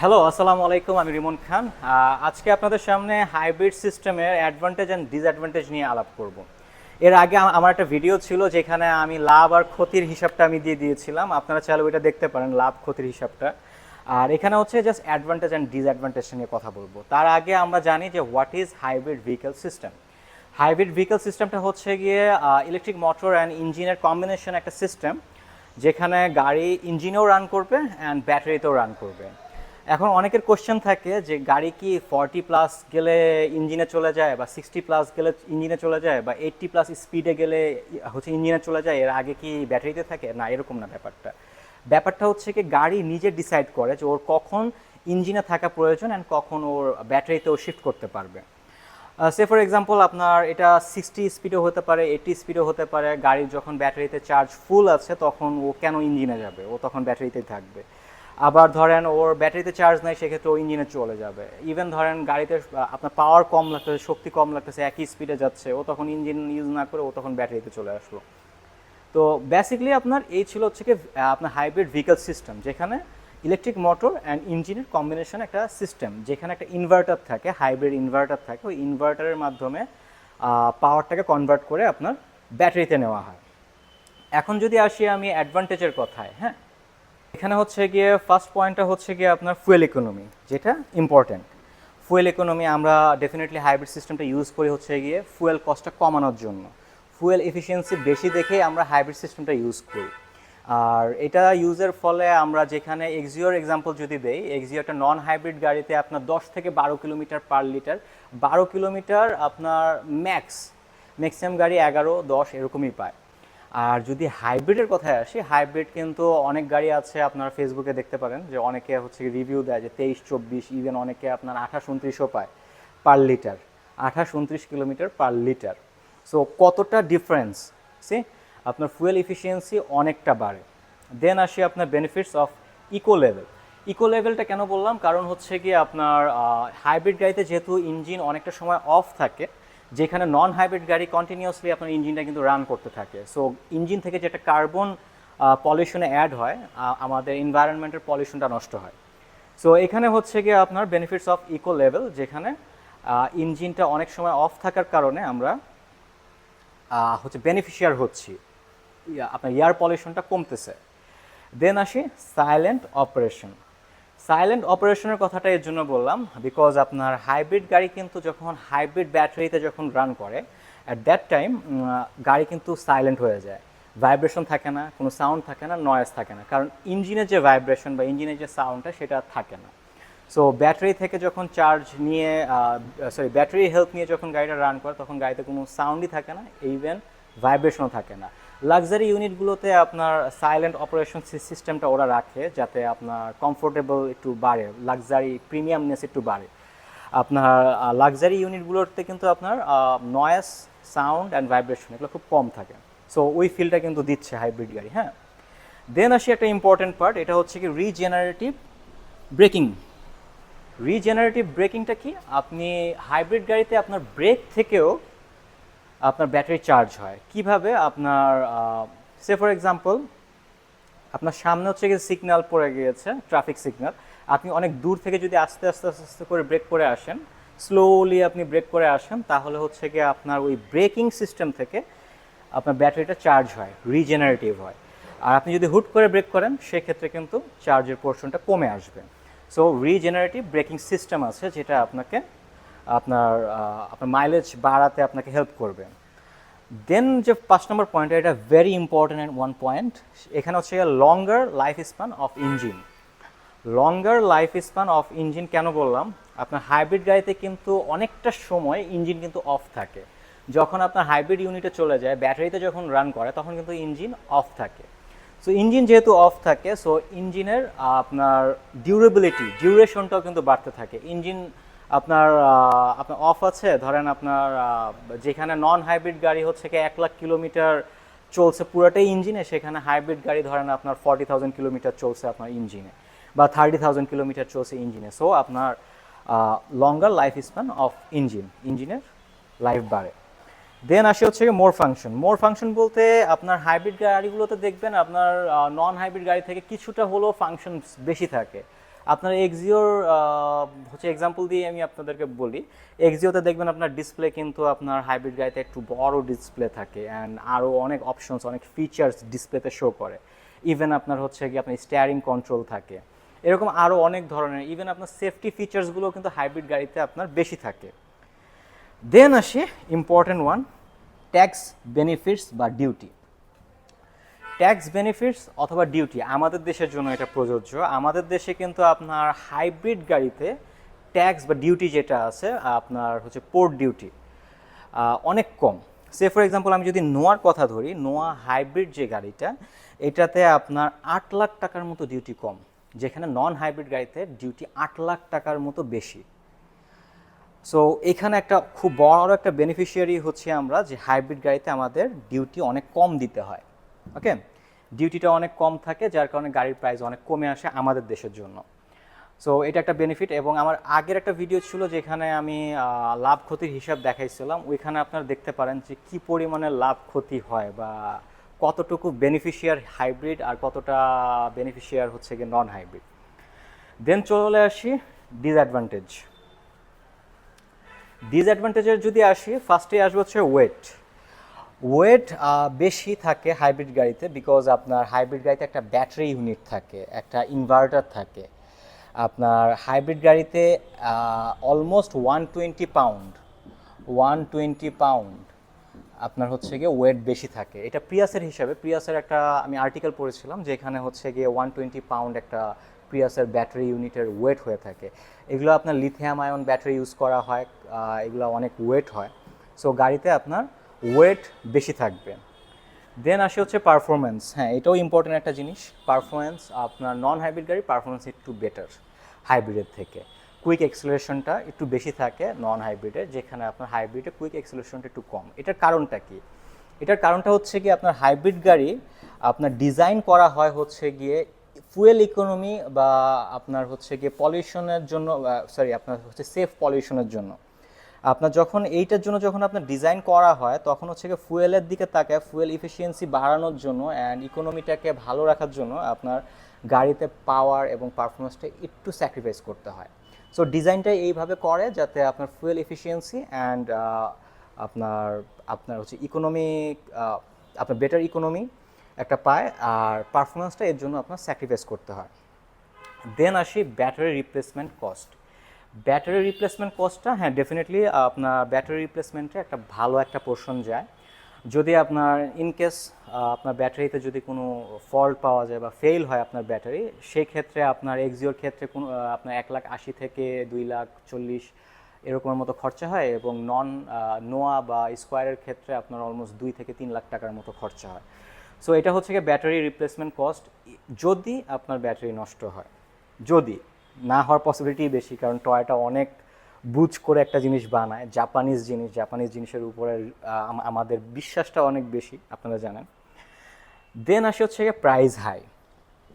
Hello আসসালামু আলাইকুম, আমি রিমন খান। আজকে আপনাদের সামনে হাইব্রিড সিস্টেমের অ্যাডভান্টেজ অ্যান্ড ডিসঅ্যাডভান্টেজ নিয়ে আলাপ করব। এর আগে আমার একটা ভিডিও ছিল যেখানে আমি লাভ আর ক্ষতির হিসাবটা আমি দিয়ে দিয়েছিলাম। আপনারা চাইলে ওইটা দেখতে পারেন, লাভ, ক্ষতির হিসাবটা। আর এখানে হচ্ছে জাস্ট অ্যাডভান্টেজ অ্যান্ড ডিসঅ্যাডভান্টেজ নিয়ে কথা বলব। তার আগে আমরা জানি যে what is hybrid vehicle system hybrid vehicle সিস্টেমটা হচ্ছে গিয়ে ইলেকট্রিক মোটর অ্যান্ড ইঞ্জিনের কম্বিনেশন একটা সিস্টেম যেখানে গাড়ি ইঞ্জিনেও রান করবে অ্যান্ড ব্যাটারিতেও রান করবে। এখন অনেকের কোশ্চেন থাকে যে গাড়ি কি ফর্টি প্লাস গেলে ইঞ্জিনে চলে যায় বা সিক্সটি প্লাস গেলে ইঞ্জিনে চলে যায় বা এইট্টি প্লাস স্পিডে গেলে হচ্ছে ইঞ্জিনে চলে যায়? এর আগে কি ব্যাটারিতে থাকে? না, এরকম না ব্যাপারটা। ব্যাপারটা হচ্ছে কি, গাড়ি নিজে ডিসাইড করে যে ওর কখন ইঞ্জিনে থাকা প্রয়োজন অ্যান্ড কখন ওর ব্যাটারিতেও শিফট করতে পারবে। সে ফর এক্সাম্পল আপনার এটা সিক্সটি স্পিডও হতে পারে এইটি স্পিডও হতে পারে। গাড়ির যখন ব্যাটারিতে চার্জ ফুল আছে, তখন ও কেন ইঞ্জিনে যাবে? ও তখন ব্যাটারিতেই থাকবে। আবার ধরেন ওর ব্যাটারিতে চার্জ নাই, সেক্ষেত্রে ও ইঞ্জিনে চলে যাবে। ইভেন ধরেন গাড়িতে আপনার পাওয়ার কম লাগতেছে, শক্তি কম লাগতেছে, একই স্পিডে যাচ্ছে, ও তখন ইঞ্জিন ইউজ না করে ও তখন ব্যাটারিতে চলে আসলো। তো বেসিক্যালি আপনার এই ছিল হচ্ছে কি আপনার হাইব্রিড ভেহিকেল সিস্টেম যেখানে ইলেকট্রিক মোটর অ্যান্ড ইঞ্জিনের কম্বিনেশন একটা সিস্টেম যেখানে একটা ইনভার্টার থাকে হাইব্রিড ইনভার্টার থাকে, ওই ইনভার্টারের মাধ্যমে পাওয়ারটাকে কনভার্ট করে আপনার ব্যাটারিতে নেওয়া হয়। এখন যদি আসি আমি অ্যাডভান্টেজের কথায় হ্যাঁ? এখানে হচ্ছে গিয়ে ফার্স্ট পয়েন্টটা হচ্ছে গিয়ে আপনার ফুয়েল ইকোনমি যেটা ইম্পর্ট্যান্ট ফুয়েল ইকোনমি আমরা ডেফিনেটলি হাইব্রিড সিস্টেমটা ইউজ করি হচ্ছে গিয়ে ফুয়েল কস্টটা কমানোর জন্য। ফুয়েল এফিসিয়েন্সি বেশি দেখেই আমরা হাইব্রিড সিস্টেমটা ইউজ করি। আর এটা ইউজের ফলে আমরা যেখানে এক্সিওর এক্সাম্পল যদি দেই এক্সিও একটা নন হাইব্রিড গাড়িতে আপনার দশ থেকে বারো কিলোমিটার পার লিটার বারো কিলোমিটার আপনার ম্যাক্স ম্যাক্সিমাম গাড়ি এগারো, দশ এরকমই পায়। আর যদি হাইব্রিডের কথায় আসি, হাইব্রিড কিন্তু অনেক গাড়ি আছে আপনারা ফেসবুকে দেখতে পারেন যে অনেকে হচ্ছে রিভিউ দেয় যে তেইশ, চব্বিশ ইভেন অনেকে আপনার আঠাশ, উনত্রিশও পায় পার লিটার আঠাশ, উনত্রিশ কিলোমিটার পার লিটার সো কতটা ডিফারেন্স সি আপনার ফুয়েল ইফিসিয়েন্সি অনেকটা বাড়ে। দেন আসি আপনার benefits of eco level eco লেভেলটা কেন বললাম? কারণ হচ্ছে কি আপনার হাইব্রিড গাড়িতে যেহেতু ইঞ্জিন অনেকটা সময় অফ থাকে যেখানে নন হাইব্রিড গাড়ি কন্টিনিউয়াসলি আপনার ইঞ্জিনটা কিন্তু রান করতে থাকে। সো ইঞ্জিন থেকে যেটা কার্বন পলিউশনে অ্যাড হয় আমাদের এনভায়রনমেন্টের পলিউশনটা নষ্ট হয়। সো এখানে হচ্ছে গিয়ে আপনার বেনিফিটস অফ ইকো লেভেল যেখানে ইঞ্জিনটা অনেক সময় অফ থাকার কারণে আমরা হচ্ছে বেনিফিশিয়ার হচ্ছি। আপনার এয়ার পলিউশনটা কমতেছে। দেন আসি সাইলেন্ট অপারেশন সাইলেন্ট অপারেশনের কথাটা এর জন্য বললাম বিকজ আপনার হাইব্রিড গাড়ি কিন্তু যখন হাইব্রিড ব্যাটারিতে যখন রান করে অ্যাট দ্যাট টাইম গাড়ি কিন্তু সাইলেন্ট হয়ে যায়। ভাইব্রেশন থাকে না, কোনো সাউন্ড থাকে না নয়েজ থাকে না। কারণ ইঞ্জিনের যে ভাইব্রেশন বা ইঞ্জিনের যে সাউন্ডটা সেটা থাকে না। সো ব্যাটারি থেকে যখন চার্জ নিয়ে সরি ব্যাটারি হেল্প নিয়ে যখন গাড়িটা রান করে, তখন গাড়িতে কোনো সাউন্ডই থাকে না ইভেন ভাইব্রেশনও থাকে না। লাক্সারি ইউনিটগুলোতে আপনার সাইলেন্ট অপারেশন সিস্টেমটা ওরা রাখে যাতে আপনার কমফোর্টেবল একটু বাড়ে লাক্সারি প্রিমিয়ামনেস একটু বাড়ে। আপনার লাক্সারি ইউনিটগুলোতে কিন্তু আপনার নয়েস সাউন্ড অ্যান্ড ভাইব্রেশন এগুলো খুব কম থাকে। সো ওই ফিলটা কিন্তু দিচ্ছে হাইব্রিড গাড়ি হ্যাঁ? দেন আসি একটা ইম্পর্টেন্ট পার্ট এটা হচ্ছে কি রিজেনারেটিভ ব্রেকিং রিজেনারেটিভ ব্রেকিংটা কি? আপনি হাইব্রিড গাড়িতে আপনার ব্রেক থেকেও আপনার ব্যাটারি চার্জ হয়। কীভাবে আপনার সে ফর এক্সাম্পল আপনার সামনে হচ্ছে গিয়ে সিগন্যাল পড়ে গিয়েছে ট্রাফিক সিগন্যাল আপনি অনেক দূর থেকে যদি আস্তে আস্তে আস্তে আস্তে করে ব্রেক করে আসেন স্লোলি আপনি ব্রেক করে আসেন, তাহলে হচ্ছে গিয়ে আপনার ওই ব্রেকিং সিস্টেম থেকে আপনার ব্যাটারিটা চার্জ হয় রিজেনারেটিভ হয়। আর আপনি যদি হুট করে ব্রেক করেন, সেক্ষেত্রে কিন্তু চার্জের পোর্শনটা কমে আসবে। সো রিজেনারেটিভ ব্রেকিং সিস্টেম আছে, যেটা আপনাকে আপনার আপনার মাইলেজ বাড়াতে আপনাকে হেল্প করবে। দেন যে পাঁচ নম্বর পয়েন্ট এটা ভেরি ইম্পর্টেন্ট ওয়ান পয়েন্ট এখানে হচ্ছে longer life span of engine longer life span of engine কেন বললাম? আপনার হাইব্রিড গাড়িতে কিন্তু অনেকটা সময় ইঞ্জিন কিন্তু অফ থাকে। যখন আপনার হাইব্রিড ইউনিটে চলে যায় ব্যাটারিতে যখন রান করে, তখন কিন্তু ইঞ্জিন অফ থাকে। সো ইঞ্জিন যেহেতু অফ থাকে সো ইঞ্জিনের আপনার ডিউরেবিলিটি ডিউরেশনটাও কিন্তু বাড়তে থাকে। ইঞ্জিন আপনার আপনার অফ আছে, ধরেন আপনার যেখানে নন হাইব্রিড গাড়ি হচ্ছে কি এক লাখ কিলোমিটার চলছে, পুরোটাই ইঞ্জিনে সেখানে হাইব্রিড গাড়ি ধরেন আপনার ফর্টি থাউজেন্ড কিলোমিটার চলছে আপনার ইঞ্জিনে বা থার্টি থাউজেন্ড কিলোমিটার চলছে ইঞ্জিনে সো আপনার longer life span of engine ইঞ্জিনের লাইফ বাড়ে। দেন আসে হচ্ছে মোর ফাংশন মোর ফাংশন বলতে আপনার হাইব্রিড গাড়িগুলোতে দেখবেন আপনার নন হাইব্রিড গাড়ি থেকে কিছুটা হলেও ফাংশন বেশি থাকে। আপনার এক্সিওর হচ্ছে এক্সাম্পল দিয়ে আমি আপনাদেরকে বলি। এক্সিওতে দেখবেন আপনার ডিসপ্লে কিন্তু আপনার হাইব্রিড গাড়িতে একটু বড় ডিসপ্লে থাকে অ্যান্ড আরও অনেক অপশনস অনেক ফিচার্স ডিসপ্লেতে শো করে। ইভেন আপনার হচ্ছে কি আপনার স্টিয়ারিং কন্ট্রোল থাকে। এরকম আরও অনেক ধরনের ইভেন আপনার সেফটি ফিচার্সগুলো কিন্তু হাইব্রিড গাড়িতে আপনার বেশি থাকে। দেন আসে ইম্পর্টেন্ট ওয়ান ট্যাক্স বেনিফিটস বা ডিউটি ট্যাক্স বেনিফিটস অথবা ডিউটি আমাদের দেশের জন্য এটা প্রযোজ্য। আমাদের দেশে কিন্তু আপনার হাইব্রিড গাড়িতে ট্যাক্স বা ডিউটি যেটা আছে, আপনার হচ্ছে পোর্ট ডিউটি অনেক কম। সে ফর এক্সাম্পল আমি যদি নোয়ার কথা ধরি, নোয়া হাইব্রিড যে গাড়িটা, এটাতে আপনার আট লাখ টাকার মতো ডিউটি কম। যেখানে নন হাইব্রিড গাড়িতে ডিউটি আট লাখ টাকার মতো বেশি। সো এখানে একটা খুব বড় একটা বেনিফিশিয়ারি হচ্ছে আমরা যে হাইব্রিড গাড়িতে আমাদের ডিউটি অনেক কম দিতে হয়। ওকে ডিউটিটা অনেক কম থাকে, যার কারণে গাড়ির প্রাইস অনেক কমে আসে আমাদের দেশের জন্য। সো এটা একটা বেনিফিট এবং আমার আগের একটা ভিডিও ছিল যেখানে আমি লাভ ক্ষতির হিসাব দেখাইছিলাম। ওইখানে আপনারা দেখতে পারেন যে কি পরিমাণে লাভ ক্ষতি হয় বা কতটুকু বেনিফিশিয়ার হাইব্রিড আর কতটা বেনিফিশিয়ার হচ্ছে গিয়ে নন হাইব্রিড দেন চলে আসি ডিসঅ্যাডভান্টেজ ডিসঅ্যাডভান্টেজের যদি আসি ফার্স্টে আসবে হচ্ছে ওয়েট ওয়েট বেশি থাকে হাইব্রিড গাড়িতে বিকজ আপনার হাইব্রিড গাড়িতে একটা ব্যাটারি ইউনিট থাকে, একটা ইনভার্টার থাকে। আপনার হাইব্রিড গাড়িতে almost one twenty pound one twenty pound আপনার হচ্ছে গিয়ে ওয়েট বেশি থাকে। এটা প্রিয়াসের হিসাবে প্রিয়াসের একটা আমি আর্টিকেল পড়েছিলাম যেখানে হচ্ছে গিয়ে ওয়ান টোয়েন্টি পাউন্ড একটা প্রিয়াসের ব্যাটারি ইউনিটের ওয়েট হয়ে থাকে। এগুলো আপনার লিথিয়াম আয়ন ব্যাটারি ইউজ করা হয় এগুলো অনেক ওয়েট হয়। সো গাড়িতে আপনার ওয়েট বেশি থাকবে। দেন আসে হচ্ছে পারফরমেন্স হ্যাঁ এটাও ইম্পর্টেন্ট একটা জিনিস। পারফরমেন্স আপনার নন হাইব্রিড গাড়ি পারফরমেন্স একটু বেটার হাইব্রিডের থেকে। কুইক এক্সেলারেশনটা একটু বেশি থাকে নন হাইব্রিডে যেখানে আপনার হাইব্রিডে কুইক এক্সেলারেশনটা একটু কম। এটার কারণটা কি? এটার কারণটা হচ্ছে কি, আপনার হাইব্রিড গাড়ি, আপনার ডিজাইন করা হয় হচ্ছে গিয়ে ফুয়েল ইকোনমি বা আপনার হচ্ছে গিয়ে পলিউশনের জন্য সরি আপনার হচ্ছে সেফ পলিউশনের জন্য। আপনার যখন এইটার জন্য যখন আপনার ডিজাইন করা হয়, তখন হচ্ছে গিয়ে ফুয়েলের দিকে তাকায়, ফুয়েল ইফিসিয়েন্সি বাড়ানোর জন্য অ্যান্ড ইকোনমিটাকে ভালো রাখার জন্য আপনার গাড়িতে পাওয়ার এবং পারফরমেন্সটা একটু স্যাক্রিফাইস করতে হয়। সো ডিজাইনটা এইভাবে করে যাতে আপনার ফুয়েল এফিসিয়েন্সি অ্যান্ড আপনার আপনার হচ্ছে ইকোনমিক আপনার বেটার ইকোনমি একটা পায় আর পারফরমেন্সটা এর জন্য আপনার স্যাক্রিফাইস করতে হয়। দেন আসি battery replacement cost battery replacement কস্টটা হ্যাঁ ডেফিনেটলি আপনার ব্যাটারি রিপ্লেসমেন্টে একটা ভালো একটা পোর্শন যায়। যদি আপনার ইন কেস আপনার ব্যাটারিতে যদি কোনো ফল্ট পাওয়া যায় বা ফেল হয় আপনার ব্যাটারি সেই ক্ষেত্রে আপনার এক্সিওর ক্ষেত্রে কোনো আপনার এক লাখ আশি থেকে দুই লাখ চল্লিশ এরকমের মতো খরচা হয় এবং নন নোয়া বা স্কোয়ারের ক্ষেত্রে আপনার অলমোস্ট দুই থেকে তিন লাখ টাকার মতো খরচা হয়। সো এটা হচ্ছে গিয়ে ব্যাটারি রিপ্লেসমেন্ট কস্ট যদি আপনার ব্যাটারি নষ্ট হয়, যদি না হওয়ার পসিবিলিটি বেশি, কারণ টয়টা অনেক বুঝ করে একটা জিনিস বানায় জাপানিজ জিনিস জাপানিজ জিনিসের উপরে আমাদের বিশ্বাসটা অনেক বেশি, আপনারা জানেন। দেন আসে হচ্ছে গিয়ে প্রাইস হাই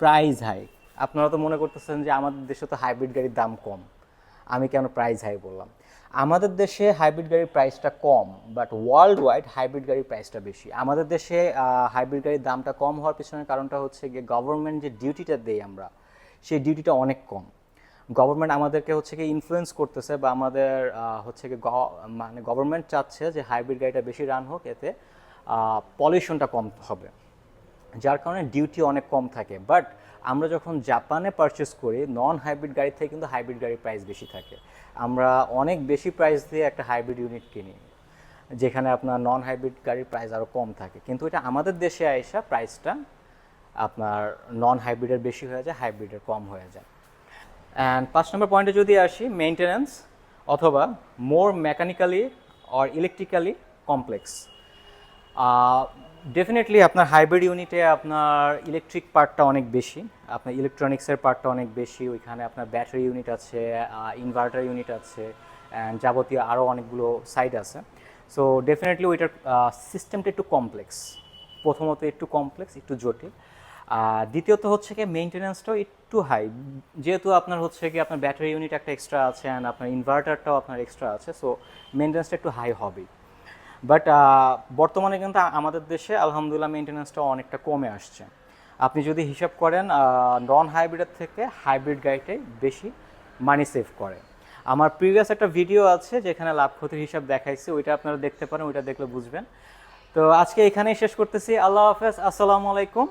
প্রাইস হাই আপনারা তো মনে করতেছেন যে আমাদের দেশে তো হাইব্রিড গাড়ির দাম কম, আমি কেন প্রাইস হাই বললাম? আমাদের দেশে হাইব্রিড গাড়ির প্রাইসটা কম বাট ওয়ার্ল্ড ওয়াইড হাইব্রিড গাড়ির প্রাইসটা বেশি। আমাদের দেশে হাইব্রিড গাড়ির দামটা কম হওয়ার পিছনের কারণটা হচ্ছে গিয়ে গভর্নমেন্ট যে ডিউটিটা দেই আমরা, সেই ডিউটিটা অনেক কম। গভর্নমেন্ট আমাদেরকে হচ্ছে কি ইনফ্লুয়েন্স করতেছে বা আমাদের হচ্ছে কি মানে গভর্নমেন্ট চাচ্ছে যে হাইব্রিড গাড়িটা বেশি রান হোক, এতে পলিউশনটা কম হবে। যার কারণে ডিউটি অনেক কম থাকে। বাট আমরা যখন জাপানে পারচেস করি নন হাইব্রিড গাড়ি থেকে কিন্তু হাইব্রিড গাড়ির প্রাইস বেশি থাকে। আমরা অনেক বেশি প্রাইস দিয়ে একটা হাইব্রিড ইউনিট কিনি, যেখানে আপনার নন হাইব্রিড গাড়ির প্রাইস আরও কম থাকে। কিন্তু এটা আমাদের দেশে আইসা প্রাইসটা আপনার নন হাইব্রিডের বেশি হয়ে যায় হাইব্রিডের কম হয়ে যায়। অ্যান্ড পাঁচ নম্বর পয়েন্টে যদি আসি মেনটেন্যান্স অথবা more mechanically or electrically complex definitely আপনার হাইব্রিড ইউনিটে আপনার ইলেকট্রিক পার্টটা অনেক বেশি, আপনার ইলেকট্রনিক্সের পার্টটা অনেক বেশি, ওইখানে আপনার ব্যাটারি ইউনিট আছে ইনভার্টার ইউনিট আছে অ্যান্ড যাবতীয় আরও অনেকগুলো সাইড আছে. সো ডেফিনেটলি ওইটার সিস্টেমটা একটু কমপ্লেক্স প্রথমত একটু কমপ্লেক্স একটু জটিল। আর দ্বিতীয়ত হচ্ছে কি মেনটেন্যান্সটাও একটু হাই যেহেতু আপনার হচ্ছে কি, আপনার ব্যাটারি ইউনিট একটা এক্সট্রা আছে অ্যান্ড আপনার ইনভার্টারটাও আপনার এক্সট্রা আছে সো মেনটেন্যান্সটা একটু হাই হবেই। বাট বর্তমানে কিন্তু আমাদের দেশে আলহামদুলিল্লাহ মেনটেন্যান্সটা অনেকটা কমে আসছে। আপনি যদি হিসাব করেন নন হাইব্রিডের থেকে হাইব্রিড গাড়িটাই বেশি মানি সেভ করে। আমার প্রিভিয়াস একটা ভিডিও আছে যেখানে লাভ ক্ষতির হিসাব দেখাইছি, ওইটা আপনারা দেখতে পারেন, ওইটা দেখলে বুঝবেন। তো আজকে এখানেই শেষ করতেছি। আল্লাহ হাফেজ, আসসালামু আলাইকুম।